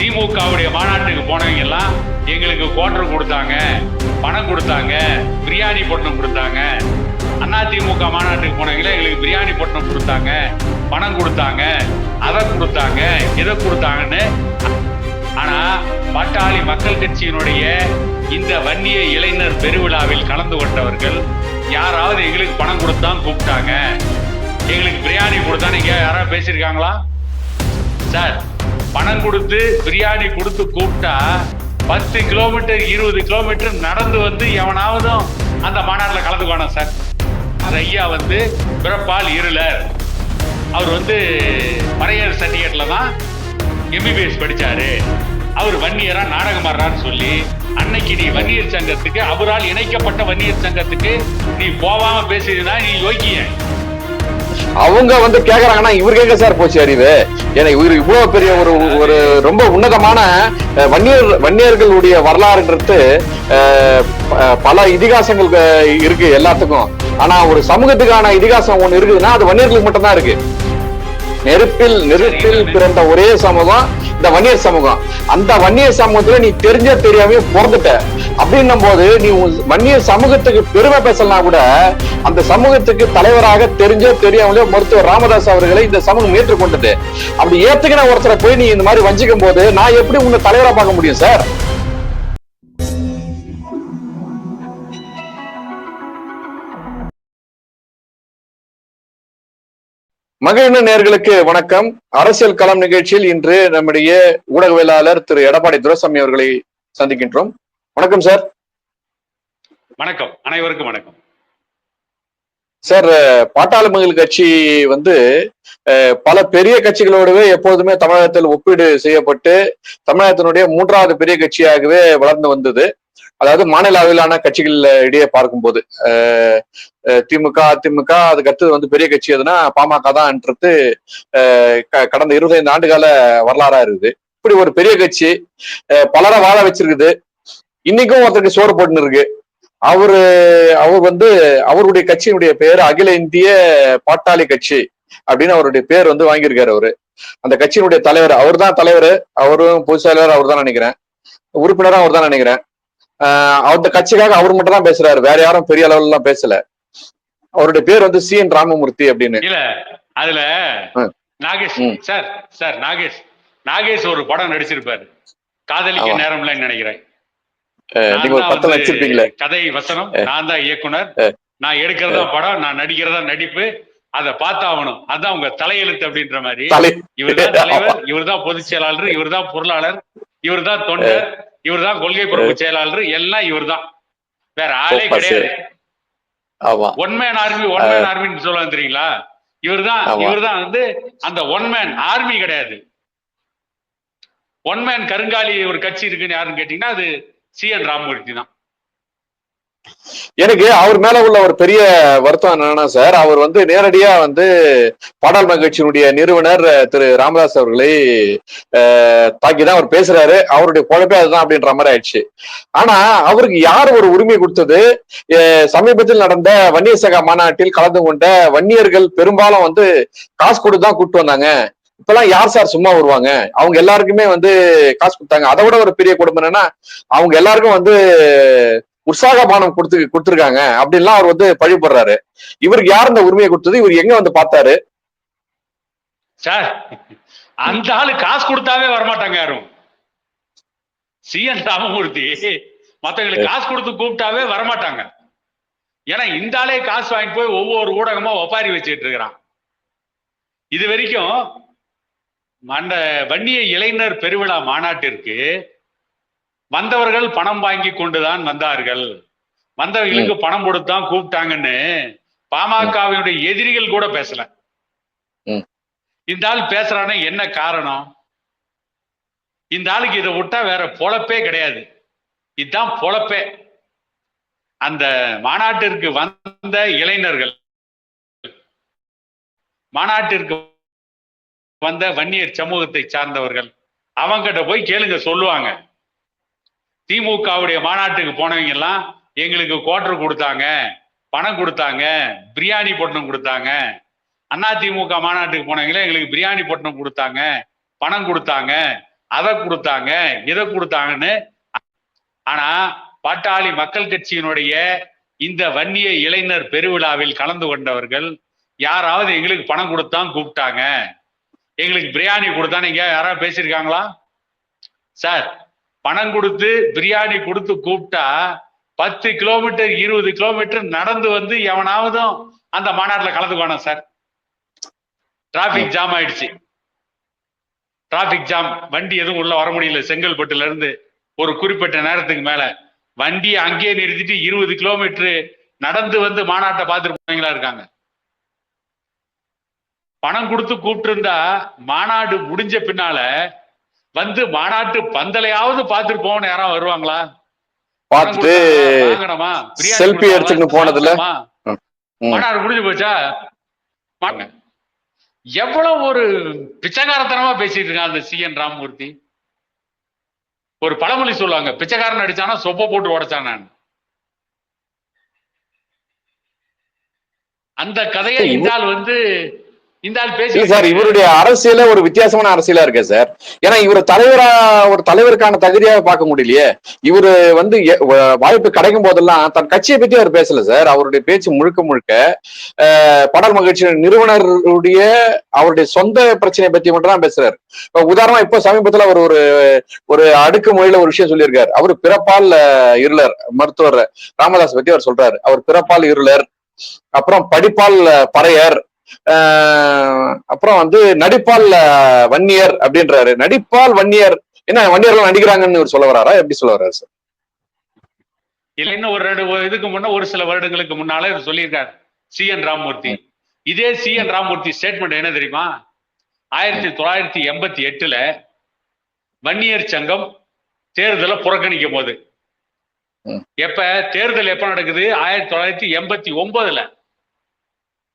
திமுகவுடைய மாநாட்டுக்கு போனவங்க எல்லாம் எங்களுக்கு குவார்டர் கொடுத்தாங்க பணம் கொடுத்தாங்க பிரியாணி பொட்டணம் கொடுத்தாங்க. அண்ணா திமுக மாநாட்டுக்கு போனவங்கள எங்களுக்கு பிரியாணி பொட்டணம் கொடுத்தாங்க பணம் கொடுத்தாங்க அதை கொடுத்தாங்க இதை கொடுத்தாங்கன்னு. ஆனா பாட்டாளி மக்கள் கட்சியினுடைய இந்த வன்னிய இளைஞர் பெருவிழாவில் கலந்து கொண்டவர்கள் யாராவது எங்களுக்கு பணம் கொடுத்தான் கூப்பிட்டாங்க. எங்களுக்கு பிரியாணி கொடுத்தா நீங்க யாராவது பேசியிருக்காங்களா? சார் பணம் கொடுத்து பிரியாணி கொடுத்து கூப்பிட்டா பத்து கிலோமீட்டர் இருபது கிலோமீட்டர் நடந்து வந்து எவனாவதும் அந்த மாநாட்டில் கலந்துக்கணும் சார். அது ஐயா வந்து பிறப்பால் இருளர். அவர் வந்து மறையர் சர்டிஃபிகேட்டில் தான் எம்பிபிஎஸ் படிச்சாரு. அவர் வன்னியராக நாடகம் ஆடுறான்னு சொல்லி அன்னைக்கு நீ வன்னியர் சங்கத்துக்கு அவரால் இணைக்கப்பட்ட வன்னியர் சங்கத்துக்கு நீ போவாம பேசியதுன்னா நீ யோக்கிய அவங்க வந்து கேக்குறாங்கன்னா இவருக்கு எங்க சார் போச்சு அறிவு ஏன்னா இவர் இவ்வளவு பெரிய ஒரு ஒரு ரொம்ப உன்னதமான வன்னியர் வன்னியர்களுடைய வரலாறுன்றது ப- பல இதிகாசங்கள் இருக்கு எல்லாத்துக்கும். ஆனா ஒரு சமூகத்துக்கான இதிகாசம் ஒண்ணு இருக்குதுன்னா அது வன்னியர்களுக்கு மட்டும்தான் இருக்கு. நெருப்பில் நெருப்பில் பிறந்த ஒரே சமூகம் இந்த வன்னியர் சமூகம். அந்த வன்னியர் சமூகத்துல நீ தெரிஞ்ச தெரியாம பிறந்துட்ட. அப்படின்னும் போது நீ வன்னியர் சமூகத்துக்கு பெருமை பேசலாம் கூட அந்த சமூகத்துக்கு தலைவராக தெரிஞ்ச தெரியாமலே மருத்துவர் ராமதாஸ் அவர்களை இந்த சமூகம் ஏற்றுக்கொண்டது. அப்படி ஏத்துக்கின ஒருத்தரை போய் நீ இந்த மாதிரி வஞ்சிக்கும் போது நான் எப்படி உன்னை தலைவரா பார்க்க முடியும் சார்? மகிழ்ந்த நேர்களுக்கு வணக்கம். அரசியல் களம் நிகழ்ச்சியில் இன்று நம்முடைய ஊடகவியலாளர் திரு எடப்பாடி துரைசாமி அவர்களை சந்திக்கின்றோம். வணக்கம் சார். வணக்கம். அனைவருக்கும் வணக்கம். சார் பாட்டாளி மக்கள் கட்சி வந்து பல பெரிய கட்சிகளோடவே எப்போதுமே தமிழகத்தில் ஒப்பீடு செய்யப்பட்டு தமிழகத்தினுடைய மூன்றாவது பெரிய கட்சியாகவே வளர்ந்து வந்தது. அதாவது மாநில அளவிலான கட்சிகள் இடையே பார்க்கும்போது அஹ், திமுக அதிமுக அதுக்கு அடுத்தது வந்து பெரிய கட்சி எதுனா பாமக தான்ன்றது கடந்த இருபத்தைந்து ஆண்டுகால வரலாறா இருக்குது. இப்படி ஒரு பெரிய கட்சி அஹ், பலரை வாழ வச்சிருக்குது. இன்னைக்கும் ஒருத்தருக்கு சோறு போட்டுன்னு இருக்கு. அவரு அவர் வந்து அவருடைய கட்சியினுடைய பேர் அகில இந்திய பாட்டாளி கட்சி அப்படின்னு அவருடைய பேர் வந்து வாங்கியிருக்காரு அவரு. அந்த கட்சியினுடைய தலைவர் அவர் தான் தலைவர் அவரும் பொதுச் செயலாளர் அவர் தான் நினைக்கிறேன். உறுப்பினரும் அவர் தான் நினைக்கிறேன். அந்த கட்சிக்காக அவர் மட்டும் தான் பேசுறாரு. வேற யாரும் பெரிய அளவுல எல்லாம் பேசல. அவருடைய பேர் வந்து சி என் ராமமூர்த்தி அப்படின்னு. இல்ல அதுல. Nagesh. Sir sir Nagesh. Nagesh ஒரு படம் நடிச்சிருப்பாரு. காதலிக்க ஆமா. நேரம் இல்லைன்னு நினைக்கிறேன்? கதை வசனம் நான் தான் இயக்குனர். நான் எடுக்கிறதா படம் நான் நடிக்கிறதா நடிப்பு அதை பார்த்தாகணும் அதான் உங்க தலையெழுத்து அப்படின்ற மாதிரி. இவர்தான் தலைவர் இவர்தான் பொதுச் செயலாளர் இவர்தான் பொருளாளர் இவர்தான் தொண்டர் இவர்தான் கொள்கை பொறுப்பு செயலாளர் எல்லாம் இவர்தான். வேற ஆளே கிடையாது. One man army one man ஆர்மின்னு சொல்லுவாங்க தெரியுங்களா? இவர்தான் ஆமா. இவர்தான் வந்து அந்த ஒன் மேன் ஆர்மி கிடையாது. ஒன் மேன் கருங்காலி ஒரு கட்சி இருக்குன்னு யாருன்னு கேட்டீங்கன்னா அது சி என் ராமமூர்த்தி தான். எனக்கு அவர் மேல உள்ள ஒரு பெரிய வருத்தம் என்னன்னா சார் அவர் வந்து நேரடியா வந்து பாடல் மகிழ்ச்சியினுடைய நிறுவனர் திரு ராமதாஸ் அவர்களை தாக்கிதான் அவர் பேசுறாரு. அவருடைய குழப்பே அதுதான் அப்படின்ற மாதிரி ஆயிடுச்சு. ஆனா அவருக்கு யார் ஒரு உரிமை கொடுத்தது? அஹ், சமீபத்தில் நடந்த வன்னியர் மாநாட்டில் கலந்து கொண்ட வன்னியர்கள் பெரும்பாலும் வந்து காசு கொடுத்து தான் கூப்பிட்டு வந்தாங்க. இப்பெல்லாம் யார் சார் சும்மா வருவாங்க? அவங்க எல்லாருக்குமே வந்து காசு கொடுத்தாங்க. அதை விட ஒரு பெரிய குடும்பம் என்னன்னா அவங்க எல்லாருக்கும் வந்து உற்சாக பானம் கொடுத்து கொடுத்துருக்காங்க. அப்படின்லாம் அவர் வந்து பழிபடுறாரு. இவருக்கு யார் இந்த உரிமையை கொடுத்தது? இவர் எங்க வந்து பார்த்தாரு? சார் அந்த ஆளு காசு கொடுத்தாவே வரமாட்டாங்க யாரும். சி என் ராமமூர்த்தி மத்தவங்களுக்கு காசு கொடுத்து கூப்பிட்டாவே வரமாட்டாங்க. ஏன்னா இந்த ஆளே காசு வாங்கிட்டு போய் ஒவ்வொரு ஊடகமா ஒப்பாரி வச்சுட்டு இருக்கிறான். இது வரைக்கும் அந்த வன்னிய இளைஞர் பெருவிழா மாநாட்டிற்கு வந்தவர்கள் பணம் வாங்கி கொண்டுதான் வந்தார்கள். வந்தவர்களுக்கு பணம் கொடுத்தான் கூப்பிட்டாங்கன்னு பாமகவினுடைய எதிரிகள் கூட பேசல. இந்த ஆள் பேசுறானே என்ன காரணம்? இந்த ஆளுக்கு இதை விட்டா வேற பொழப்பே கிடையாது. இதுதான் பொழப்பே. அந்த மாநாட்டிற்கு வந்த இளைஞர்கள் மாநாட்டிற்கு வந்த வன்னியர் சமூகத்தை சார்ந்தவர்கள் அவங்கிட்ட போய் கேளுங்க சொல்லுவாங்க. திமுகவுடைய மாநாட்டுக்கு போனவங்க எல்லாம் எங்களுக்கு குவார்டர் கொடுத்தாங்க பணம் கொடுத்தாங்க பிரியாணி பொட்டணம் கொடுத்தாங்க. அண்ணா திமுக மாநாட்டுக்கு போனவங்களே எங்களுக்கு பிரியாணி பொட்டணம் கொடுத்தாங்க பணம் கொடுத்தாங்க அதை கொடுத்தாங்க இதை கொடுத்தாங்கன்னு. ஆனா பாட்டாளி மக்கள் கட்சியினுடைய இந்த வன்னிய இளைஞர் பெருவிழாவில் கலந்து கொண்டவர்கள் யாராவது எங்களுக்கு பணம் கொடுத்தான் கூப்பிட்டாங்க. எங்களுக்கு பிரியாணி கொடுத்தான்னு நீங்க யாராவது பேசியிருக்காங்களா? சார் பணம் கொடுத்து பிரியாணி கொடுத்து கூப்பிட்டா பத்து கிலோமீட்டர் இருபது கிலோமீட்டர் நடந்து வந்து எவனாவதும் அந்த மாநாட்டில் கலந்துக்குவானா சார்? டிராபிக் ஜாம் ஆயிடுச்சு. டிராபிக் ஜாம் வண்டி எதுவும் உள்ள வர முடியல. செங்கல்பட்டுல இருந்து ஒரு குறிப்பிட்ட நேரத்துக்கு மேல. வண்டியை அங்கேயே நிறுத்திட்டு இருபது கிலோமீட்டர் நடந்து வந்து மாநாட்டை பார்த்துட்டு இருக்காங்க? பணம் கொடுத்து கூப்பிட்டு இருந்தா மாநாடு முடிஞ்ச பின்னால வந்து மாநாட்டு பந்தலையாவது பார்த்துட்டு போகணும். யாராவது வருவாங்களா? பார்த்துட்டு கொடுத்தாவா? எடுத்துக்கிட்டு போனதுல? மாநாடு முடிஞ்சு போச்சா. எவ்வளவு ஒரு பிச்சைக்காரத்தனமா பேசிட்டு இருக்கான் அந்த சி என் ராமமூர்த்தி. ஒரு பழமொழி சொல்லுவாங்க பிச்சைக்காரன் அடிச்சானா சொப்ப போட்டு உடைச்சான்? நான் அந்த கதையை இந்த ஆள் வந்து சார் இவருடைய அரசியல ஒரு வித்தியாசமான அரசியலா இருக்கு சார். ஏன்னா இவர் தலைவரா ஒரு தலைவருக்கான தகுதியாக பார்க்க முடியலையே. இவரு வந்து வாய்ப்பு கிடைக்கும் போதெல்லாம் தன் கட்சியை பத்தி அவர் பேசல சார். அவருடைய பேச்சு முழுக்க முழுக்க படல் மகிழ்ச்சி நிறுவனருடைய அவருடைய சொந்த பிரச்சனையை பத்தி மட்டும் தான் பேசுறாரு. இப்ப உதாரணமா இப்போ சமீபத்துல அவர் ஒரு ஒரு அடுக்கு மொழியில ஒரு விஷயம் சொல்லியிருக்காரு. அவர் பிறப்பால் இருளர் மருத்துவர் ராமதாஸ் பத்தி அவர் சொல்றாரு. அவர் பிறப்பால் இருளர் அப்புறம் படிப்பால் பறையர் அப்புறம் வந்து நடிப்பால் வன்னியர் அப்படின்றாரு. நடிப்பால் வன்னியர். என்ன வன்னியர்லாம் நடிக்கிறாங்கன்னு இவர் சொல்ல வராரா? எப்படி சொல்ல வர்றாரு சார்? இல்ல இன்னும் ஒரு ரெண்டு ஒரு இதுக்கு முன்ன ஒரு சில வருடங்களுக்கு முன்னால சொல்லியிருக்காரு. C N Ramamoorthy. இதே சி என் ராமமூர்த்தி ஸ்டேட்மெண்ட் என்ன தெரியுமா? ஆயிரத்தி தொள்ளாயிரத்தி எண்பத்தி எட்டுல வன்னியர் சங்கம் தேர்தலை புறக்கணிக்கும் போது. எப்ப? தேர்தல் எப்ப நடக்குது? ஆயிரத்தி தொள்ளாயிரத்தி எண்பத்தி ஒன்பதுல.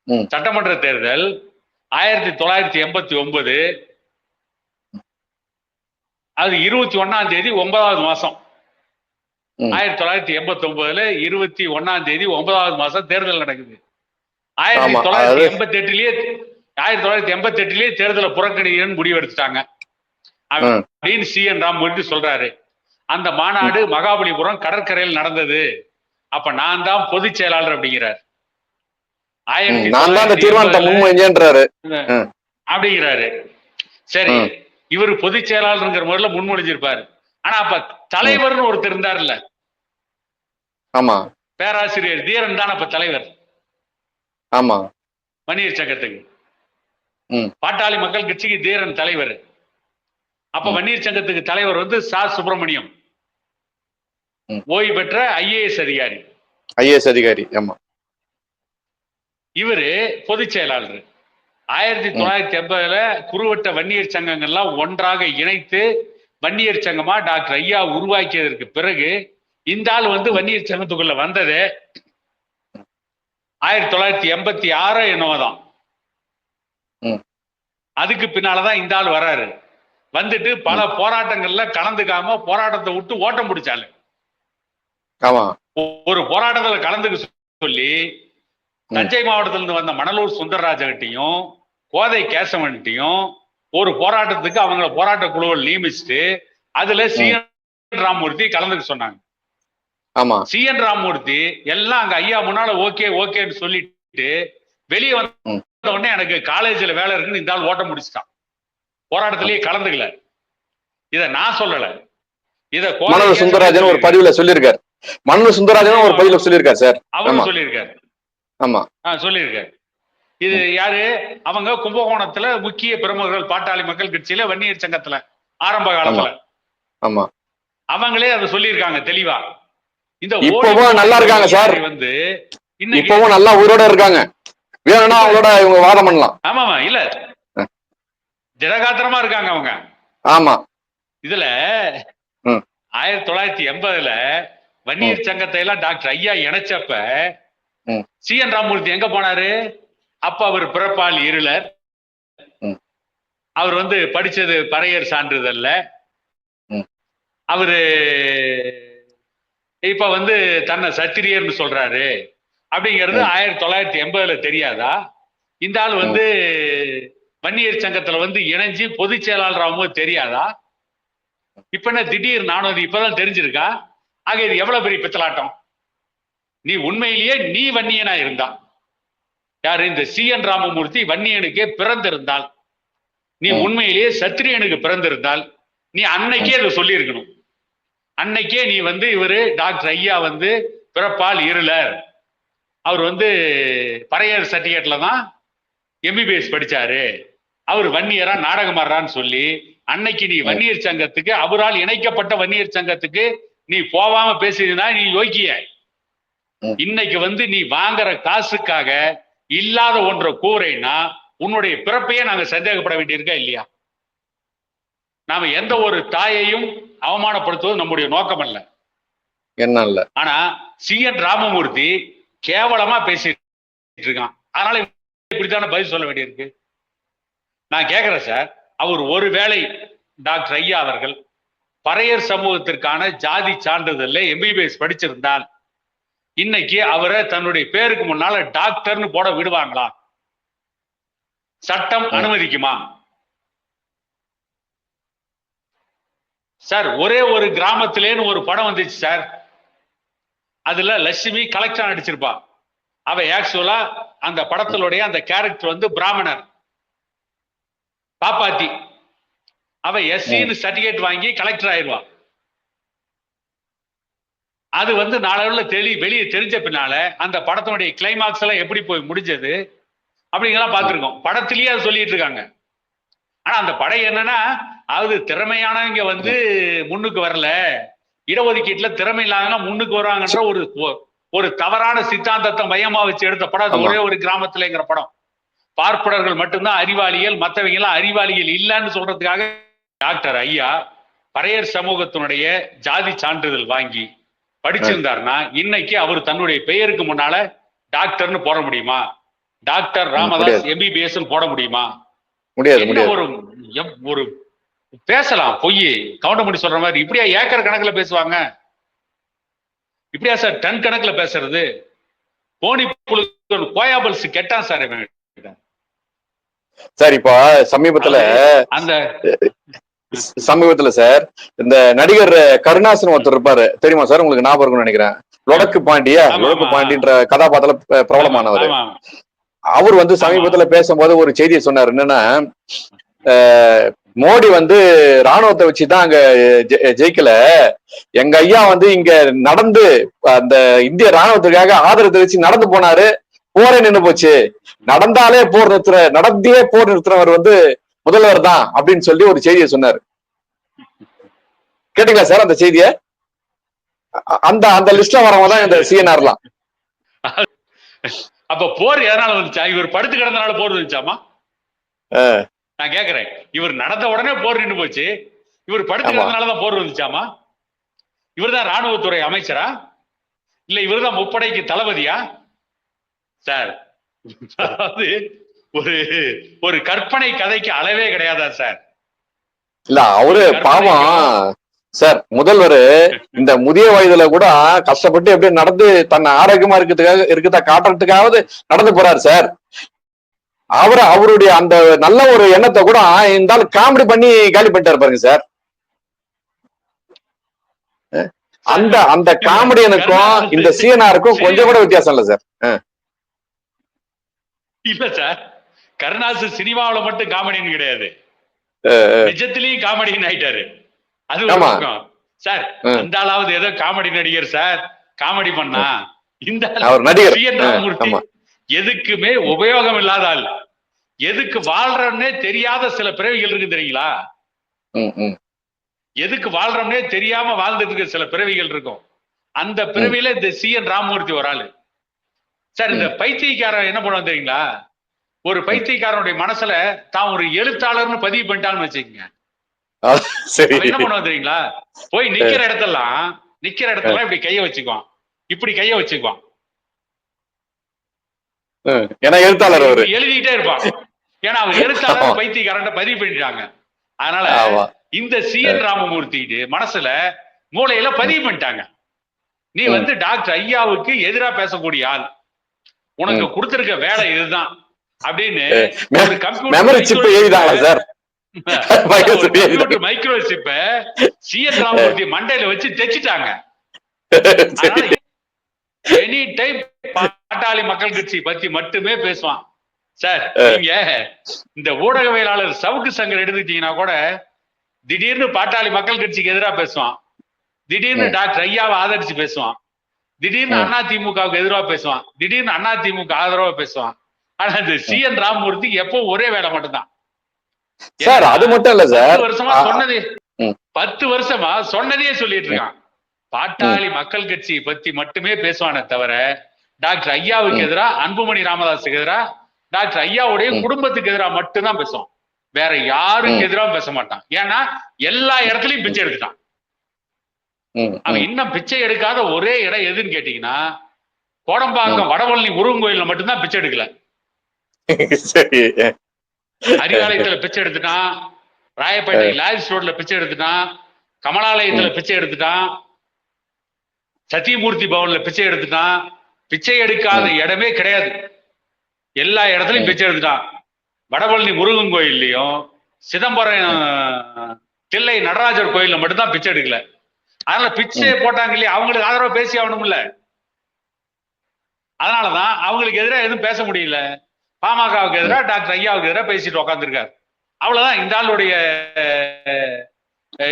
சட்டமன்ற தேர்தல் ஆயிரத்தி தொள்ளாயிரத்தி எண்பத்தி ஒன்பது. அது இருபத்தி ஒன்னாம் தேதி ஒன்பதாவது மாசம். ஆயிரத்தி தொள்ளாயிரத்தி எண்பத்தி ஒன்பதுல இருபத்தி ஒன்னாம் தேதி ஒன்பதாவது மாசம் தேர்தல் நடக்குது. ஆயிரத்தி தொள்ளாயிரத்தி எண்பத்தி எட்டுலயே ஆயிரத்தி தொள்ளாயிரத்தி எண்பத்தி எட்டுலயே தேர்தலை புறக்கணிக்கணும்னு முடிவு எடுத்துட்டாங்க ம். அப்படின்னு சி என் ராமமூர்த்தி சொல்றாரு. அந்த மாநாடு மகாபலிபுரம் கடற்கரையில் நடந்தது. அப்ப நான் தான் பொதுச் செயலாளர் அப்படிங்கிறார். நான் தான் அந்த தீர்மானத்தை முன்மொழிஞ்சேன்றாரு. அப்படிங்கிறாரு. சரி. இவர் பொதுச் செயலாளருங்கிற முறையில முன்மொழிஞ்சிருப்பாரு. ஆனா அப்ப தலைவர்னு ஒருத்தர் இருந்தார்ல ஆமா. பேராசிரியர் தீரன் தான் அப்ப தலைவர். ஆமா. வன்னியர் சங்கத்துக்கு. பாட்டாளி மக்கள் கட்சிக்கு தீரன் தலைவர். அப்ப. வன்னியர் சங்கத்துக்கு தலைவர் வந்து சா. சுப்பிரமணியம். ஓய்வு பெற்ற ஐஏஎஸ் அதிகாரி. ஐஏஎஸ் அதிகாரி ஆமா. இவரு பொதுச் செயலாளர் ஆயிரத்தி. தொள்ளாயிரத்தி எண்பதுல குறுவட்ட வன்னியர் சங்கங்கள்லாம் ஒன்றாக இணைத்து வன்னியர் சங்கமா டாக்டர் ஐயா உருவாக்கியதற்கு பிறகு இந்த ஆள் வந்து வன்னியர் சங்கத்துக்குள்ள வந்தது ஆயிரத்தி தொள்ளாயிரத்தி எண்பத்தி ஆறு என்னவோதான். அதுக்கு பின்னாலதான் இந்த ஆள் வராரு வந்துட்டு பல போராட்டங்கள்ல கலந்துக்காம போராட்டத்தை விட்டு ஓட்டம் பிடிச்சாலு ஒரு போராட்டத்துல கலந்துக்க சொல்லி. தஞ்சை மாவட்டத்துல இருந்து வந்த மணலூர் சுந்தரராஜகிட்டையும் கோதை கேசவன்கிட்டையும் ஒரு போராட்டத்துக்கு அவங்கள போராட்ட குழுவில் நியமிச்சுட்டு அதுல சி என் ராமமூர்த்தி கலந்துக்க சொன்னாங்க. ஆமா. சி என் ராமமூர்த்தி எல்லாம் அங்க ஐயா முன்னால ஓகே ஓகேன்னு சொல்லிட்டு வெளியே. வந்த உடனே எனக்கு காலேஜ்ல வேலை இருக்குன்னு இந்த ஆள் ஓட்டம் முடிச்சிட்டான். போராட்டத்திலேயே கலந்துக்கல. இத நான் சொல்லல. இத சுந்தரராஜன் ஒரு பதிவுல சொல்லியிருக்காரு. மணல் சுந்தரராஜன் ஒரு பதிவுல சொல்லியிருக்காரு சார். அவரும். சொல்லியிருக்காரு. ஆமா. சொல்லியிருக்காரு இது யாரு? அவங்க கும்பகோணத்துல முக்கிய பிரமுகர்கள் பாட்டாளி மக்கள் கட்சியில வன்னியர் சங்கத்துல ஆரம்ப காலத்துல. ஆமா. அவங்களே அதை சொல்லியிருக்காங்க தெளிவா. இந்த இப்பவும் நல்லா இருக்காங்க சார். வந்து இப்பவும் நல்லா உயிரோட இருக்காங்க. வேணும்னா அவங்களோட இவங்க வாதம் பண்ணலாம். ஆமாமா இல்ல. ஆ. திடகாத்திரமா இருக்காங்க அவங்க. ஆமா. இதுல. ஆயிரத்தி தொள்ளாயிரத்தி எண்பதுல வன்னியர் சங்கத்தை எல்லாம் டாக்டர் ஐயா இணைச்சப்ப. சி என் ராமமூர்த்தி எங்க போனாரு? அப்ப அவர் பிறப்பால் இருளர். அவர் வந்து படிச்சது பறையர் சான்றிதழ்ல. அவரு இப்ப வந்து தன்னை சத்திரியர்னு சொல்றாரு. அப்படிங்கிறது. ஆயிரத்தி தொள்ளாயிரத்தி எண்பதுல தெரியாதா? இந்த ஆள் வந்து வன்னியர் சங்கத்துல வந்து இணைஞ்சு பொதுச் செயலாளராகவும் தெரியாதா? இப்ப என்ன திடீர் அது இப்பதான் தெரிஞ்சிருக்கா? ஆக இது எவ்வளவு பெரிய பித்தலாட்டம்? நீ உண்மையிலேயே நீ வன்னியனா இருந்தா யாரு? இந்த சி. என். ராமமூர்த்தி வன்னியனுக்கே பிறந்திருந்தால். நீ. உண்மையிலேயே சத்திரியனுக்கு பிறந்திருந்தால் நீ அன்னைக்கே அதை சொல்லியிருக்கணும். அன்னைக்கே நீ வந்து இவரு டாக்டர் ஐயா வந்து பிறப்பால் இருளர் அவர் வந்து பறையர் சர்டிஃபிகேட்ல தான் எம்பிபிஎஸ் படிச்சாரு. அவர் வன்னியரா நாடகமாடுறான்னு சொல்லி அன்னைக்கு நீ வன்னியர் சங்கத்துக்கு அவரால் இணைக்கப்பட்ட வன்னியர் சங்கத்துக்கு நீ போவாம பேசினா நீ யோக்கிய. இன்னைக்கு வந்து நீ வாங்குற காசுக்காக இல்லாத ஒன்றை கூறைனா உன்னுடைய பிறப்பையே நாங்க சந்தேகப்பட வேண்டியிருக்கா இல்லையா? நாம எந்த ஒரு தாயையும் அவமானப்படுத்துவது நம்முடைய நோக்கம் அல்ல. என்ன இல்ல. ஆனா சி. என். ராமமூர்த்தி கேவலமா பேசிட்டு இருக்கான். அதனால இப்படித்தானே பதில் சொல்ல வேண்டியிருக்கு? நான் கேக்குறேன் சார். அவர் ஒருவேளை டாக்டர் ஐயா அவர்கள் பறையர் சமூகத்திற்கான ஜாதி சான்றிதழ்ல எம்பிபிஎஸ் படிச்சிருந்தால் இன்னைக்கு அவரை தன்னுடைய பேருக்கு முன்னால டாக்டர்னு போட விடுவாங்களா? சட்டம் அனுமதிக்குமா? சார் ஒரே ஒரு கிராமத்திலேன்னு ஒரு படம் வந்துச்சு சார். அதுல லட்சுமி கலெக்டர் நடிச்சிருப்பா. அவ ஆக்சுவலா அந்த படத்தினுடைய அந்த கேரக்டர் வந்து பிராமணர். பாப்பாத்தி. அவ எஸ்சின்னு சர்டிபிகேட் வாங்கி கலெக்டர் ஆயிடுவா அது வந்து நாளவுல தெளி வெளியே தெரிஞ்ச பின்னால அந்த படத்தினுடைய கிளைமாக்ஸ் எல்லாம் எப்படி போய் முடிஞ்சது அப்படிங்கலாம் பார்த்திருக்கோம். படத்திலேயே அது சொல்லிட்டு இருக்காங்க. ஆனா அந்த படம் என்னன்னா அது திறமையானவங்க வந்து முன்னுக்கு வரல. இடஒதுக்கீட்டுல திறமை இல்லாதவங்க முன்னுக்கு வருவாங்கன்ற ஒரு ஒரு தவறான சித்தாந்தத்தை மையமா வச்சு எடுத்த படம். அது. ஒரே ஒரு கிராமத்துலங்கிற படம். பார்ப்பனர்கள் மட்டும்தான் அறிவாளிகள் மற்றவங்க எல்லாம் அறிவாளிகள் இல்லைன்னு சொல்றதுக்காக டாக்டர் ஐயா பறையர் சமூகத்தினுடைய ஜாதி சான்றிதழ் வாங்கி படிச்சிருந்தாருன்னா இன்னைக்கு அவர் தன்னுடைய பெயருக்கு முன்னால டாக்டர்னு போட முடியுமா? டாக்டர் ராமதாஸ் எம்பிபிஎஸ் போட முடியுமா? ஒரு ஒரு பேசலாம் பொய். கவுண்டமணி சொல்ற மாதிரி இப்படியா ஏக்கர் கணக்குல பேசுவாங்க? இப்படியா சார் டன் கணக்குல பேசுறது? போனி கோயாபல்ஸ் கெட்டான் சார் சார் இப்போ சமீபத்துல அந்த சமீபத்துல சார் இந்த நடிகர் கருணாசன் ஒருத்தர் இருப்பாரு. தெரியுமா சார்? உங்களுக்கு ஞாபகம் இருக்கும்னு நினைக்கிறேன். லொடக்கு பாண்டியா? லொடக்கு. பாண்டின்ற கதாபாத்திரம் பிர- பிரபலமானவர். அவர் வந்து சமீபத்துல பேசும்போது ஒரு செய்தியை சொன்னார். என்னன்னா மோடி வந்து ராணுவத்தை வச்சுதான் அங்க ஜெயிக்கல. எங்க ஐயா வந்து இங்க நடந்து அந்த இந்திய ராணுவத்துக்காக ஆதரவு தெரிவிச்சு நடந்து போனாரு. போரே நின்னு போச்சு. நடந்தாலே போர் நிறுத்துற நடந்தே போர் நிறுத்துறவர் வந்து முதல்வர் தான் அப்படின்னு சொல்லி ஒரு செய்தியை சொன்னார். கேட்டீங்களா சார் அந்த செய்திய? அந்த அந்த லிஸ்ட்ல வரவங்க தான் இந்த சிஎன்ஆர்லாம் அப்ப போர் எதனால வந்துச்சா? இவர் படுத்து கிடந்தனால போர் வந்துச்சாமா நான் கேக்குறேன். இவர் நடந்த உடனே போர் நின்னு போச்சு. இவர் படுத்து. கிடந்தனாலதான் போர் வந்துச்சாமா இவர்தான் ராணுவத்துறை அமைச்சரா? இல்ல இவர்தான் முப்படைக்கு தளபதியா? சார் அதாவது ஒரு ஒரு கற்பனை கதைக்கு அளவே கிடையாதா சார்? இல்ல அவரு பாவம். சார் முதல்வர் இந்த முதிய வயதுல கூட கஷ்டப்பட்டு எப்படி நடந்து தன்னை ஆரோக்கியமா இருக்கிறதுக்காக இருக்குதா காட்டுறதுக்காவது நடந்து போறாரு சார். அவரு அவருடைய அந்த நல்ல ஒரு எண்ணத்தை கூட இந்த ஆள் காமெடி பண்ணி காலி பண்ணிட்டாரு பாருங்க சார். அந்த அந்த காமெடியனுக்கும் இந்த சிஎன்ஆருக்கும் கொஞ்சம் கூட வித்தியாசம் இல்ல சார். இல்ல சார். கருணாசு சினிமாவுல மட்டும் காமெடின்னு கிடையாது. நிஜத்திலயும் காமெடின்னு ஆயிட்டாரு. அது. சார். அந்த ஆளாவது ஏதோ காமெடி நடிகர் சார் காமெடி பண்ணா? இந்த எதுக்குமே உபயோகம் இல்லாத ஆள். எதுக்கு வாழ்றோம்னே தெரியாத சில பிறவிகள் இருக்கு தெரியுங்களா. எதுக்கு வாழ்றோம்னே தெரியாம வாழ்ந்துட்டு இருக்க சில பிறவிகள் இருக்கும். அந்த பிறவியில இந்த சி என் ராமமூர்த்தி ஒரு ஆளு. சார் இந்த பைத்தியக்காரன் என்ன பண்ணுவான் தெரியுங்களா? ஒரு பைத்தியக்காரனுடைய மனசுல தான் ஒரு எழுத்தாளர்னு பதிவு பண்ணிட்டான்னு வச்சுக்கோங்க. என்ன பண்ணுவான் தெரியுங்களா? போய் நிக்கிற இடத்தெல்லாம் நிக்கிற இடத்தெல்லாம் இப்படி கைய வச்சுக்குவான். இப்படி கைய வச்சுக்குவான். ஏன்னா எழுத்தாளர் அவரு. எழுதிட்டே இருப்பான். ஏன்னா ஆமா. எழுத்தாளர் பைத்தியக்காரன் பதிவு பண்ணிட்டாங்க. அதனால இந்த சி என் ராமமூர்த்தி மனசுல மூளையில பதிவு பண்ணிட்டாங்க. நீ. வந்து டாக்டர் ஐயாவுக்கு எதிரா பேசக்கூடிய ஆள். உனக்கு கொடுத்திருக்க வேலை இதுதான். அப்படின்னு ஒரு சிப் சார்? Microchip. மைக்ரோ சிப்ப சிஎன் ராமமூர்த்தி மண்டையில வச்சு தைச்சிட்டாங்க. எனி டைம் பாட்டாளி மக்கள் கட்சி பத்தி மட்டுமே பேசுவான். சார் நீங்க இந்த ஊடகவியலாளர் சவுக்கு சங்கர் எடுத்துக்கிட்டீங்கன்னா கூட திடீர்னு பாட்டாளி மக்கள் கட்சிக்கு எதிராக பேசுவான். திடீர்னு. டாக்டர் ஐயாவை ஆதரிச்சு பேசுவான். திடீர்னு. அண்ணா திமுகவுக்கு எதிராக பேசுவான். திடீர்னு அண்ணா திமுக ஆதரவா பேசுவான். ஆனா இந்த சி என் ராமமூர்த்திக்கு எப்போ ஒரே வேலை மட்டும்தான். சார் அது மட்டும் இல்ல சார். வருஷமா சொன்னதே. பத்து வருஷமா சொன்னதையே சொல்லிட்டு இருக்கான் பாட்டாளி மக்கள் கட்சி பத்தி மட்டுமே பேசுவானே தவிர டாக்டர் ஐயாவுக்கு. எதிரா அன்புமணி ராமதாஸுக்கு எதிரா டாக்டர் ஐயாவுடைய. குடும்பத்துக்கு எதிரா மட்டும்தான் பேசுவான். வேற யாருக்கு. எதிராகவும் பேச மாட்டான். ஏன்னா எல்லா இடத்துலயும் பிச்சை எடுத்துட்டான். அவன். இன்னும் பிச்சை எடுக்காத ஒரே இடம் எதுன்னு கேட்டீங்கன்னா கோடம்பாக்கம் வடவள்ளி முருகன் கோயில்ல மட்டும்தான் பிச்சை எடுக்கல. சரி. அரியாலயத்துல பிச்சை எடுத்துட்டான். ராயப்பேட்டை லாரிஸ் ரோட்ல பிச்சை எடுத்துட்டான். கமலாலயத்துல பிச்சை எடுத்துட்டான். சத்தியமூர்த்தி பவன்ல பிச்சை எடுத்துட்டான். பிச்சை எடுக்காத இடமே கிடையாது. எல்லா இடத்துலயும். பிச்சை எடுத்துட்டான். வடபழனி முருகன் கோயில்லையும் சிதம்பரம் தில்லை நடராஜர் கோயில்ல மட்டும்தான் பிச்சை எடுக்கல. அதனால பிச்சை போட்டாங்க இல்லையா? அவங்களுக்கு ஆதரவா பேசி ஆகணும்ல. அதனாலதான் அவங்களுக்கு எதிராக எதுவும் பேச முடியல. பாமகவுக்கு எதிராக டாக்டர் ஐயாவுக்கு எதிராக பேசிட்டு உக்காந்துருக்காரு. அவ்வளவுதான். இந்த ஆளுடைய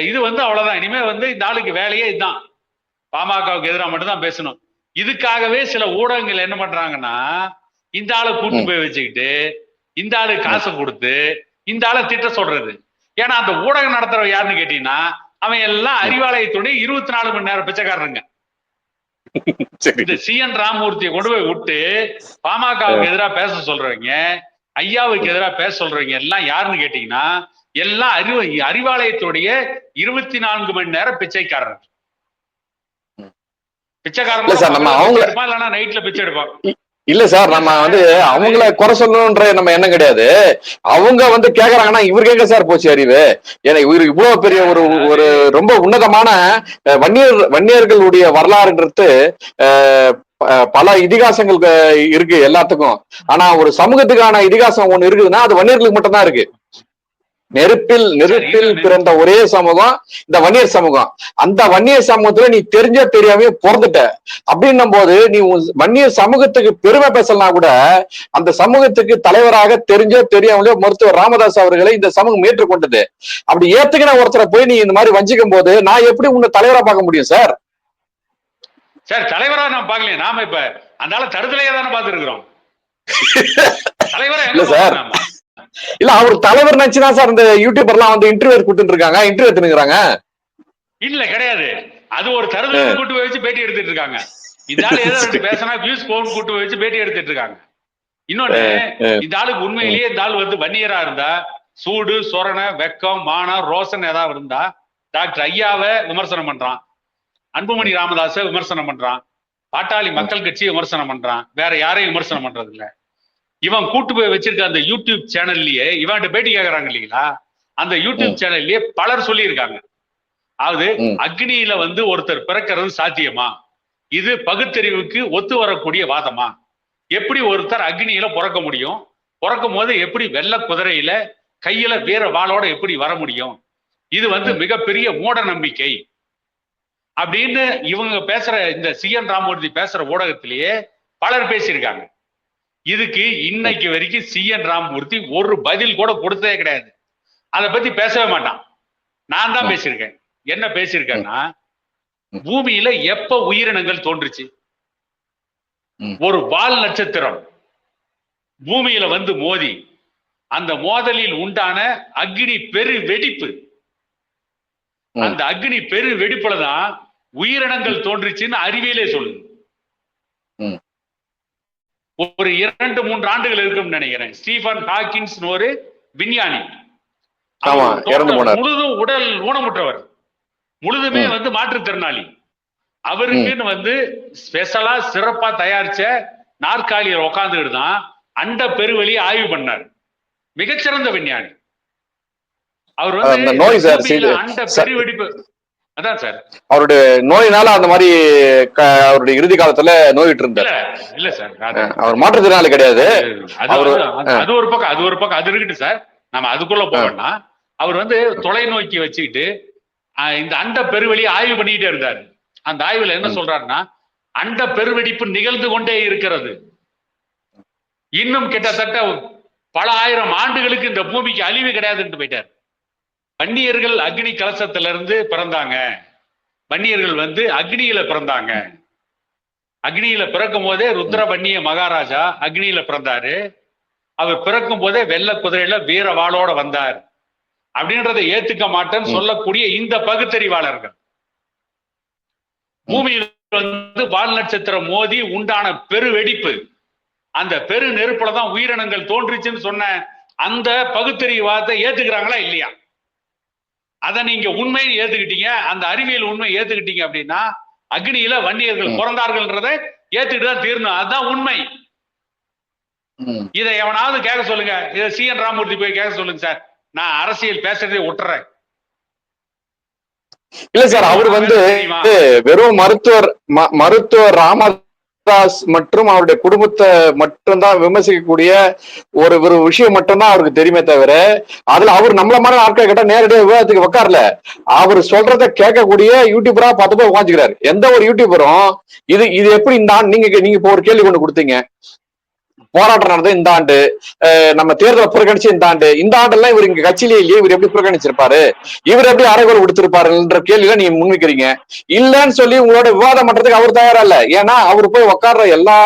இது வந்து அவ்வளவுதான். இனிமே வந்து இந்த ஆளுக்கு வேலையே இதுதான் பாமகவுக்கு எதிராக மட்டும்தான் பேசணும். இதுக்காகவே சில ஊடகங்கள் என்ன பண்றாங்கன்னா இந்த ஆளை கூட்டு. போய் வச்சுக்கிட்டு இந்த ஆளு காசை கொடுத்து இந்த ஆளை திட்ட சொல்றது. ஏன்னா அந்த ஊடகம் நடத்துறவன் யாருன்னு கேட்டீங்கன்னா அவன் எல்லாம் அறிவாலயத்துடைய இருபத்தி நாலு மணி நேரம் பிச்சைக்காரனுங்க. சரி இந்த சி என் ராமமூர்த்தியை கொண்டு போய் விட்டு பாமகவுக்கு எதிராக பேச சொல்றவங்க ஐயாவுக்கு எதிராக பேச சொல்றவங்க எல்லாம் யாருன்னு கேட்டீங்கன்னா எல்லாம் அறிவு அறிவாலயத்துடைய இருபத்தி நான்கு மணி நேரம் பிச்சைக்காரர். பிச்சைக்காரன் நைட்ல பிச்சை எடுப்பான். இல்ல சார் நம்ம வந்து அவங்கள குறை சொல்லணும்ன்ற நம்ம எண்ணம் கிடையாது. அவங்க வந்து கேக்குறாங்கன்னா இவருக்கு எங்க சார் போச்சு அறிவு. ஏன்னா இவரு இவ்வளவு பெரிய ஒரு ஒரு ரொம்ப உன்னதமான வன்னியர் வன்னியர்களுடைய வரலாறுன்றது பல இதிகாசங்கள் இருக்கு எல்லாத்துக்கும். ஆனா ஒரு சமூகத்துக்கான இதிகாசம் ஒண்ணு இருக்குதுன்னா அது வன்னியர்களுக்கு மட்டும்தான் இருக்கு. நெருப்பில் நெருப்பில் பிறந்த ஒரே சமூகம் இந்த வன்னியர் சமூகம். அந்த வன்னியர் சமூகத்துல நீ தெரிஞ்ச தெரியாம பிறந்துட்ட. அப்படின்னும் போது நீ வன்னியர் சமூகத்துக்கு பெருமை பேசலாம் கூட அந்த சமூகத்துக்கு தலைவராக தெரிஞ்சோ தெரியாமலோ மருத்துவர் ராமதாஸ் அவர்களை இந்த சமூகம் ஏற்றுக்கொண்டது. அப்படி ஏத்துக்கின ஒருத்தரை போய் நீ இந்த மாதிரி வஞ்சிக்கும் போது நான் எப்படி உன்னை தலைவரா பார்க்க முடியும் சார்? சார் தலைவரா நான் பார்க்கலையே. நாம இப்ப ஆள தடுதலையா தானே பார்த்துருக்கிறோம். தலைவரா இல்ல சார். இல்ல அவர் தலைவர் நினைச்சுதான் சார் இந்த யூடியூபர்லாம் வந்து இன்டர்வியூ கொடுத்துட்டு இருக்காங்க. இன்டர்வியூ எடுத்துனுங்கிறாங்க இல்ல கிடையாது. அது ஒரு தருதலை கூட்டு போய் வச்சு பேட்டி எடுத்துட்டு இருக்காங்க. ஆளு ஏதோ ரெண்டு பேசினா வியூஸ் போன் கூட்டு போய் வச்சு பேட்டி எடுத்துட்டு இருக்காங்க. இன்னொன்னு இந்த ஆளுக்கு உண்மையிலேயே இந்த ஆள் வந்து வன்னியரா இருந்தா சூடு சொரண வெக்கம் மானம் ரோசன் ஏதாவது இருந்தா டாக்டர் ஐயாவை விமர்சனம் பண்றான். அன்புமணி ராமதாஸை விமர்சனம் பண்றான். பாட்டாளி மக்கள் கட்சியை விமர்சனம் பண்றான். வேற யாரையும் விமர்சனம் பண்றது இல்ல இவன் கூட்டு போய் வச்சிருக்க அந்த யூடியூப் சேனல்லயே இவன்கிட்ட பேட்டி கேக்குறாங்க இல்லைங்களா? அந்த யூடியூப் சேனல்லயே பலர் சொல்லியிருக்காங்க. அதாவது. அக்னியில வந்து ஒருத்தர் பிறக்கிறது சாத்தியமா? இது பகுத்தறிவுக்கு ஒத்து வரக்கூடிய வாதமா? எப்படி ஒருத்தர் அக்னியில பிறக்க முடியும்? பிறக்கும் போது எப்படி வெள்ள குதிரையில கையில வீர வாளோட எப்படி வர முடியும்? இது வந்து மிகப்பெரிய மூட நம்பிக்கை. அப்படின்னு இவங்க பேசுற இந்த சி என் ராமமூர்த்தி பேசுற ஊடகத்திலேயே பலர் பேசியிருக்காங்க. இதுக்கு இன்னைக்கு வரைக்கும் சி என் ராமமூர்த்தி ஒரு பதில் கூட கொடுத்ததே கிடையாது அதை பத்தி பேசவே மாட்டான் நான் தான். பேசியிருக்கேன் என்ன பேசியிருக்கேன்னா. பூமியில எப்ப உயிரினங்கள் தோன்றுச்சு. ஒரு வால் நட்சத்திரம் பூமியில வந்து மோதி அந்த மோதலில் உண்டான அக்னி பெரு வெடிப்பு. அந்த அக்னி பெரு வெடிப்புல தான் உயிரினங்கள் தோன்றுச்சுன்னு அறிவியலே சொல்லுது ம். ஒரு இரண்டு மூன்று ஆண்டுகள் இருக்கும்னு நினைக்கிறேன் ஸ்டீஃபன் ஹாக்கின்ஸ் ஒரு விஞ்ஞானி. முழுதும் உடல் ஊனமுற்றவர் முழுதுமே. வந்து மாற்றுத்திறனாளி அவருக்குன்னு வந்து ஸ்பெஷலா சிறப்பா தயாரிச்ச நாற்காலியில் உட்காந்துக்கிட்டு தான் அண்ட பெருவெளியை ஆய்வு பண்ணார் மிகச்சிறந்த விஞ்ஞானி அவர் வந்து அண்ட. பெருவெடிப்பு அதான் சார். அவருடைய நோயினால அந்த மாதிரி அவருடைய இறுதி காலத்துல நோயிட்டு இருந்தார் இல்ல சார் அவர் மாற்றுத்திறனாளி கிடையாது. அது ஒரு பக்கம் அது ஒரு பக்கம் அது இருக்கட்டும் சார். நம்ம அதுக்குள்ள போவேன்னா அவர் வந்து தொலைநோக்கி வச்சுக்கிட்டு இந்த அண்ட பெருவெளியை ஆய்வு பண்ணிக்கிட்டே இருந்தாரு. அந்த ஆய்வுல என்ன. சொல்றாருன்னா அண்ட பெருவெடிப்பு நிகழ்ந்து கொண்டே இருக்கிறது. இன்னும் கிட்டத்தட்ட பல ஆயிரம் ஆண்டுகளுக்கு இந்த பூமிக்கு அழிவு கிடையாதுன்னு போயிட்டார். வன்னியர்கள் அக்னி கலசத்திலிருந்து பிறந்தாங்க. வன்னியர்கள் வந்து அக்னியில பிறந்தாங்க. அக்னியில பிறக்கும் போதே ருத்ர வன்னிய மகாராஜா அக்னியில பிறந்தாரு. அவர் பிறக்கும் போதே வெள்ள குதிரையில வீர வாளோட வந்தார். அப்படின்றதை ஏத்துக்க மாட்டேன்னு. சொல்லக்கூடிய இந்த பகுத்தறிவாளர்கள். பூமியில் வந்து வால் நட்சத்திரம் மோதி உண்டான பெரு வெடிப்பு அந்த பெரு நெருப்புல தான் உயிரினங்கள் தோன்றுச்சுன்னு சொன்ன அந்த பகுத்தறிவாதத்தை ஏத்துக்கிறாங்களா இல்லையா? அதை நீங்க உண்மையை ஏத்துக்கிட்டீங்க அந்த அறிவியல் உண்மை ஏத்துக்கிட்டீங்க அப்படின்னா அக்னியில வன்னியர்கள். பிறந்தார்கள்ன்றதை ஏத்துக்கிட்டு தான் தீரணும். அதுதான் உண்மை. இதை எவனாவது கேட்க சொல்லுங்க. இதை சி. என். ராமூர்த்தி போய் கேட்க சொல்லுங்க சார். நான் அரசியல் பேசுறதை விட்டுறேன் இல்ல சார் அவர் வந்து? வெறும் மருத்துவர் மருத்துவர் ராமதாஸ் மற்றும் அவருடைய குடும்பத்தை மட்டும்தான் விமர்சிக்கக்கூடிய ஒரு ஒரு விஷயம் மட்டும்தான் அவருக்கு தெரியுமே தவிர அதுல அவர் நம்மள மாதிரி ஆட்கள் கிட்ட நேரடியாக விவாதத்துக்கு உட்காரல அவர் சொல்றத கேட்கக்கூடிய யூடியூபரா பார்த்து போய் உட்காந்துக்கிறாரு எந்த ஒரு யூடியூபரும் இது இது எப்படி இந்த நீங்க நீங்க இப்போ ஒரு கேள்வி கொண்டு கொடுத்தீங்க. போராட்டம் நடந்தது இந்த ஆண்டு. நம்ம தேர்தலை புறக்கணிச்சு இந்த ஆண்டு. இந்த ஆண்டெல்லாம் இவர் இங்க கட்சியிலே இல்லையே இவர் எப்படி புறக்கணிச்சிருப்பாரு? இவர் எப்படி அரைகோல் விடுத்திருப்பாருன்ற கேள்வியில நீங்க முன்வைக்கிறீங்க. இல்லன்னு சொல்லி உங்களோட விவாதம் பண்றதுக்கு அவர் தயாரா இல்ல ஏன்னா அவர் போய் உட்கார்ற எல்லா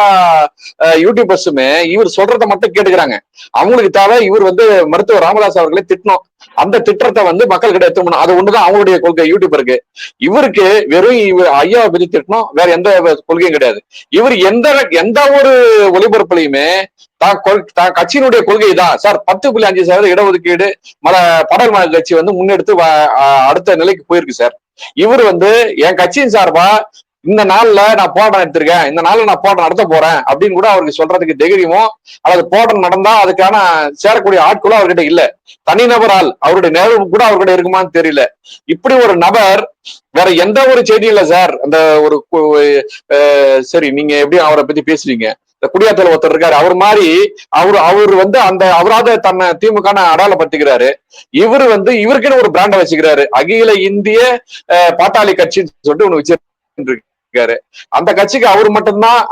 யூடியூபர்ஸுமே இவர் சொல்றதை மட்டும் கேட்டுக்கிறாங்க. அவங்களுக்கு தேவை இவர் வந்து மருத்துவர் ராமதாஸ் அவர்களை திட்டணும். அந்த திட்டத்தை வந்து மக்கள் கிட்ட அது ஒண்ணுதான் அவங்களுடைய கொள்கை. யூடியூபருக்கு இவருக்கு வெறும் இவர் ஐயாவை பத்தி திட்டணும். வேற எந்த கொள்கையும் கிடையாது. இவர் எந்த எந்த ஒரு ஒளிபரப்புலையுமே தான் கட்சியினுடைய கொள்கை தான் சார் பத்து புள்ளி அஞ்சு சதவீத இடஒதுக்கீடு மல படல் மாநில கட்சி வந்து முன்னெடுத்து வ- அடுத்த நிலைக்கு போயிருக்கு சார். இவர் வந்து என் கட்சியின் சார்பா இந்த நாள்ல நான் போராட்டம் எடுத்திருக்கேன் இந்த நாள்ல நான் போராட்டம் நடத்த போறேன் அப்படின்னு கூட அவருக்கு சொல்றதுக்கு தைரியமோ அல்லது போராட்டம் நடந்தா அதுக்கான சேரக்கூடிய ஆட்களும் அவர்கிட்ட இல்ல. தனிநபர் ஆள் அவருடைய நேரம் கூட அவர்கிட்ட இருக்குமான்னு தெரியல. இப்படி ஒரு நபர் வேற எந்த ஒரு செய்தியும் இல்ல சார் அந்த ஒரு சரி நீங்க எப்படி அவரை பத்தி பேசுறீங்க? இந்த குடியாத்தல ஒருத்தர் இருக்காரு. அவர் மாதிரி அவர் அவர் வந்து அந்த அவராத தன்னை திமுக அடையாளப்படுத்திக்கிறாரு. இவர் வந்து இவருக்குன்னு ஒரு பிராண்ட வச்சுக்கிறாரு. அகில இந்திய பாட்டாளி கட்சின்னு சொல்லிட்டு ஒண்ணு இருக்காரு. அந்த கட்சிக்கு அவர் மட்டும்தான்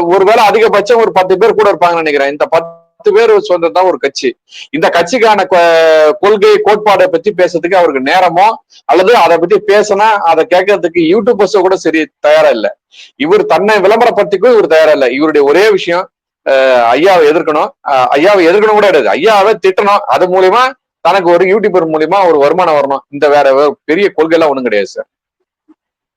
ஒருவேளை அதிகபட்சம் ஒரு பத்து பேர் கூட இருப்பாங்கன்னு நினைக்கிறேன். இந்த பத்து பேர் சொந்ததான் ஒரு கட்சி. இந்த கட்சிக்கான கொ- கொள்கை கோட்பாடை பத்தி பேசுறதுக்கு அவருக்கு நேரமோ அல்லது அதை பத்தி பேசினா அதை கேட்கறதுக்கு யூடியூபர்ஸ் கூட சரி தயாரா இல்லை. இவர் தன்னை விளம்பரப்படுத்திக்கும் இவர் தயாரா இல்லை. இவருடைய ஒரே விஷயம் ஐயாவை எதிர்க்கணும். ஐயாவை எதிர்க்கணும் கூட கிடையாது. ஐயாவை திட்டணும். அது மூலியமா தனக்கு ஒரு யூடியூபர் மூலியமா ஒரு வருமானம் வரணும். இந்த வேற பெரிய கொள்கை எல்லாம் ஒண்ணும் கிடையாது சார்.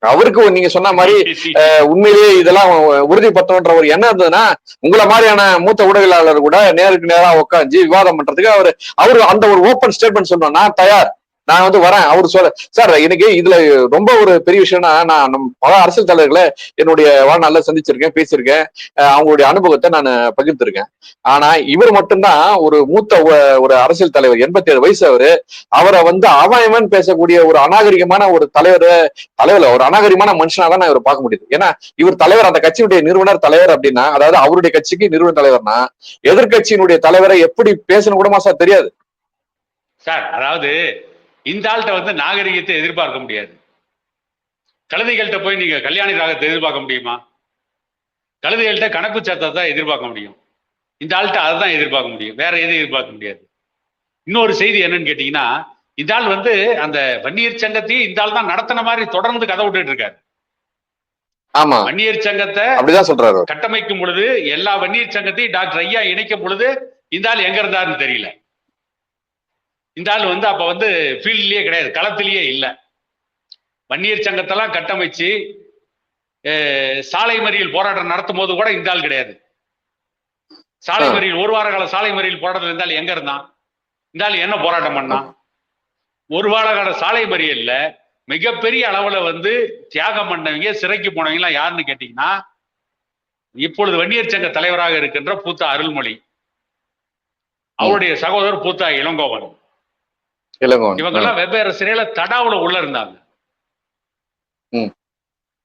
அவருக்கு நீங்க சொன்ன மாதிரி உண்மையிலேயே இதெல்லாம் உறுதிப்படுத்தணுன்ற ஒரு எண்ணம் இருந்ததுன்னா உங்களை மாதிரியான மூத்த ஊடகவியலாளர் கூட நேருக்கு நேரா உட்காந்து விவாதம் பண்றதுக்கு அவர் அவரு அந்த ஒரு ஓப்பன் ஸ்டேட்மெண்ட் நான் தயார். நான் வந்து வரேன். அவர் சொல்ல சார் எனக்கு இதுல ரொம்ப ஒரு பெரிய விஷயம்னா நான் நம் பல அரசியல் தலைவர்களை என்னுடைய வாழ்நாளில் சந்திச்சிருக்கேன் பேசியிருக்கேன். அவங்களுடைய அனுபவத்தை நான் பகிர்ந்திருக்கேன். ஆனா இவர் மட்டும்தான் ஒரு மூத்த ஒரு அரசியல் தலைவர் எண்பத்தி ஏழு வயசு அவரு. அவரை வந்து அவன் பேசக்கூடிய ஒரு அநாகரிகமான ஒரு தலைவர் தலைவர் ஒரு அநாகரிகமான மனுஷனா தான் நான் இவரை பார்க்க முடியுது. ஏன்னா இவர் தலைவர் அந்த கட்சியுடைய நிறுவனர் தலைவர் அப்படின்னா அதாவது அவருடைய கட்சிக்கு நிறுவன தலைவர்னா எதிர்க்கட்சியினுடைய தலைவரை எப்படி பேசணும் கூடமா சார் தெரியாது. சார் அதாவது இந்த ஆள்கிட்ட வந்து நாகரிகத்தை எதிர்பார்க்க முடியாது. கழுதைகள்கிட்ட போய் நீங்க கல்யாணி ராகத்தை எதிர்பார்க்க முடியுமா? கழுதைகள்கிட்ட கணக்கு சத்தத்தை எதிர்பார்க்க முடியும். இந்த ஆள்கிட்ட அதை தான் எதிர்பார்க்க முடியும். வேற எதுவும் எதிர்பார்க்க முடியாது. இன்னொரு செய்தி என்னன்னு கேட்டீங்கன்னா இந்த ஆள் வந்து அந்த வன்னியர் சங்கத்தையும் இந்த ஆள் தான் நடத்தின மாதிரி தொடர்ந்து கதை விட்டுட்டு இருக்காரு. ஆமா. வன்னியர் சங்கத்தை அப்படிதான் சொல்றாரு அவர். கட்டமைக்கும் பொழுது எல்லா வன்னியர் சங்கத்தையும் டாக்டர் ஐயா இணைக்கும் பொழுது இந்த ஆள் எங்க இருந்தாருன்னு தெரியல. இந்த ஆள் வந்து அப்ப வந்து ஃபீல்ட்லயே கிடையாது களத்திலேயே இல்ல. வன்னியர் சங்கத்தெல்லாம் கட்டமைச்சு சாலை மறியல் போராட்டம் நடத்தும் போது கூட இந்த ஆள் கிடையாது. சாலை. மறியல் ஒரு வார கால சாலை மறியல் போராட்டத்தில் இருந்தால் எங்க இருந்தான்? இந்த ஆள் என்ன போராட்டம் பண்ணான்? ஒரு வார கால சாலை மறியல்ல மிகப்பெரிய அளவுல வந்து தியாகம் பண்ணவங்க சிறைக்கு போனவங்க எல்லாம் யாருன்னு கேட்டீங்கன்னா இப்பொழுது வன்னியர் சங்க தலைவராக இருக்கின்ற பூத்தா அருள்மொழி. அவருடைய சகோதரர் பூத்தா இளங்கோவன். இவங்க எல்லாம் வெவ்வேறு சிறையில தடாவுல உள்ள இருந்தாங்க.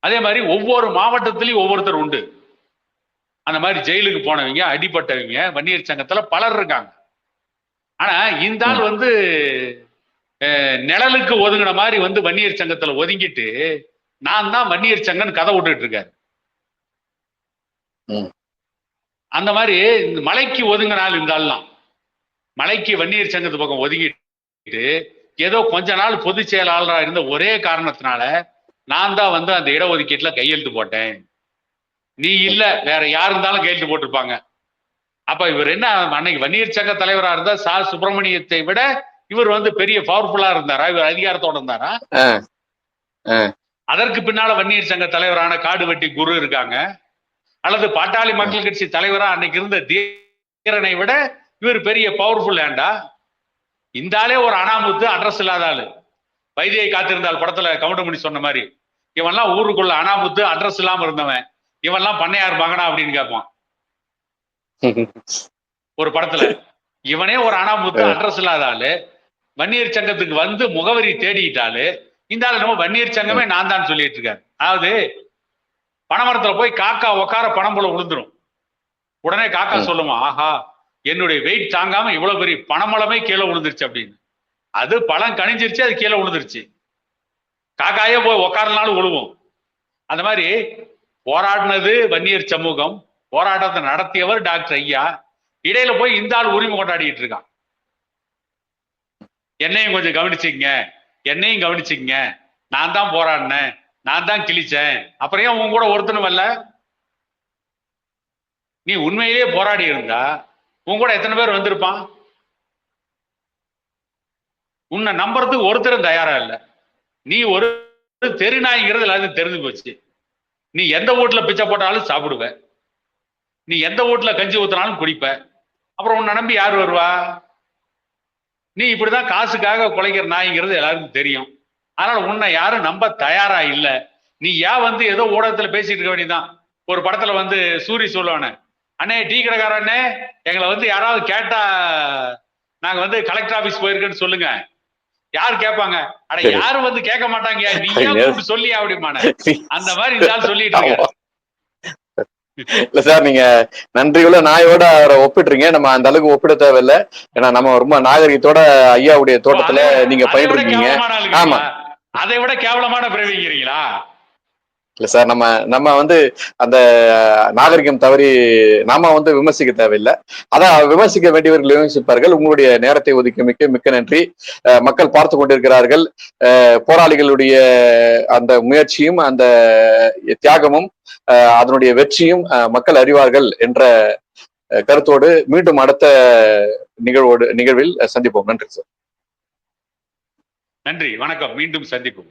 அதே மாதிரி ஒவ்வொரு மாவட்டத்திலயும் ஒவ்வொருத்தர் உண்டு. அந்த மாதிரி ஜெயிலுக்கு போனவங்க அடிபட்டவங்க வன்னியர் சங்கத்துல பலர் இருக்காங்க. ஆனா இந்த ஆள் வந்து நிழலுக்கு ஒதுங்கின மாதிரி வந்து வன்னியர் சங்கத்துல ஒதுங்கிட்டு நான் தான் வன்னியர் சங்கன்னு கதை விட்டுட்டு இருக்காரு. அந்த மாதிரி இந்த மலைக்கு ஒதுங்கினால் இருந்தாலும் மலைக்கு வன்னியர் சங்கத்து பக்கம் ஒதுங்கிட்டு ஏதோ கொஞ்ச நாள் பொதுச் செயலாளரா இருந்த ஒரே காரணத்தினால நான் தான் வந்து அந்த இடஒதுக்கீட்டுல கையெழுத்து போட்டேன். நீ இல்ல வேற யார் இருந்தாலும் கையெழுத்து போட்டிருப்பாங்க. அப்ப இவர் என்ன அன்னைக்கு வன்னியர் சங்க தலைவரா இருந்தா சா சுப்பிரமணியத்தை விட இவர் வந்து பெரிய பவர்ஃபுல்லா இருந்தாரா? இவர் அதிகாரத்தோட இருந்தாரா. அதற்கு பின்னால வன்னியர் சங்க தலைவரான காடுவெட்டி குரு இருக்காங்க. அல்லது பாட்டாளி மக்கள் கட்சி தலைவரா அன்னைக்கு இருந்த தீரனை விட இவர் பெரிய பவர்ஃபுல் ஏண்டா இந்த ஆளே ஒரு அனாமுத்து அட்ரஸ் இல்லாத ஆளு. வைத்தியை காத்திருந்தால் படத்துல கவுண்டமணி சொன்ன மாதிரி இவன்லாம் ஊருக்குள்ள அனாமுத்து அட்ரஸ் இல்லாம இருந்தவன். இவன்லாம் பண்ணையார் மகனா அப்படின்னு கேட்பான். ஒரு படத்துல. இவனே ஒரு அனாமுத்து அட்ரஸ் இல்லாத ஆளு. வன்னியர் சங்கத்துக்கு வந்து முகவரி தேடிட்டாலு இந்த ஆளு நம்ம வன்னியர் சங்கமே நான் தான் சொல்லிட்டு இருக்காரு. அதாவது பனைமரத்துல போய் காக்கா உக்கார பணம் போல விழுந்துரும் உடனே காக்கா. சொல்லுமா ஆஹா என்னுடைய வெயிட் தாங்காம இவ்வளவு பெரிய பணமளமே கீழே விழுந்துருச்சு அப்படின்னு. அது பழம் கணிஞ்சிருச்சு அது கீழே விழுந்துருச்சு. காக்காயே போய் உக்காரனாலும் விழுவும் அந்த மாதிரி போராடினது வன்னியர் சமூகம். போராட்டத்தை நடத்தியவர் டாக்டர் ஐயா. இடையில போய் இந்த ஆள் உரிமை கொண்டாடிட்டு இருக்கான். என்னையும் கொஞ்சம் கவனிச்சுங்க என்னையும் கவனிச்சுங்க நான் தான் போராடினேன். நான் தான் கிழிச்சேன். அப்புறம் ஏன் உன் கூட ஒருத்தனும் வரல? நீ உண்மையிலேயே போராடி இருந்தா உன் கூட எத்தனை பேர் வந்திருப்பான்? உன்னை நம்புறதுக்கு ஒருத்தரும் தயாரா இல்லை. நீ ஒரு தெருநாய்ங்கிறது எல்லாத்தையும் தெரிஞ்சு போச்சு. நீ எந்த வீட்டுல பிச்சை போட்டாலும் சாப்பிடுவ. நீ எந்த வீட்டுல கஞ்சி ஊத்தினாலும் குடிப்ப. அப்புறம் உன்னை நம்பி யார் வருவா? நீ இப்படிதான் காசுக்காக குலைக்கிற நாய்ங்கிறது எல்லாருக்கும் தெரியும். அதனால உன்னை யாரும் நம்ப தயாரா இல்லை. நீ ஏன் வந்து ஏதோ ஊடகத்துல பேசிட்டு இருக்க வேண்டியதான் ஒரு படத்துல வந்து சூரி சொல்லுவானே அண்ணே டீ கடைக்கார அண்ணே எங்களை வந்து யாராவது கேட்டா நாங்க வந்து கலெக்டர் ஆபீஸ் போயிருக்கேன்னு சொல்லுங்க. யார் கேட்பாங்க? அட. யாரும் வந்து கேட்க மாட்டாங்க நீ சொல்லியா அப்படிமான அந்த மாதிரி இந்த ஆள் சொல்லிட்டு இருக்க இல்ல சார் நீங்க நன்றியுள்ள நாயோட அவரை ஒப்பிடுறீங்க. நம்ம அந்த அளவுக்கு ஒப்பிட தேவையில்லை. ஏன்னா நம்ம ரொம்ப நாகரிகத்தோட ஐயாவுடைய தோட்டத்துல நீங்க பயிர் இருக்கீங்க? ஆமா. அதை விட கேவலமான பிறவிங்கிறீங்களா இல்ல சார் நம்ம நம்ம வந்து அந்த நாகரிகம் தவறி நாம வந்து விமர்சிக்க தேவையில்லை. அதான் விமர்சிக்க வேண்டியவர்கள் விமர்சிப்பார்கள். உங்களுடைய நேரத்தை ஒதுக்கி மிக்க மிக்க நன்றி மக்கள் பார்த்து கொண்டிருக்கிறார்கள். போராளிகளுடைய அந்த முயற்சியும் அந்த தியாகமும் அதனுடைய வெற்றியும் மக்கள் அறிவார்கள் என்ற கருத்தோடு மீண்டும் அடுத்த நிகழ்வோடு நிகழ்வில் சந்திப்போம். நன்றி சார். நன்றி. வணக்கம். மீண்டும் சந்திப்போம்.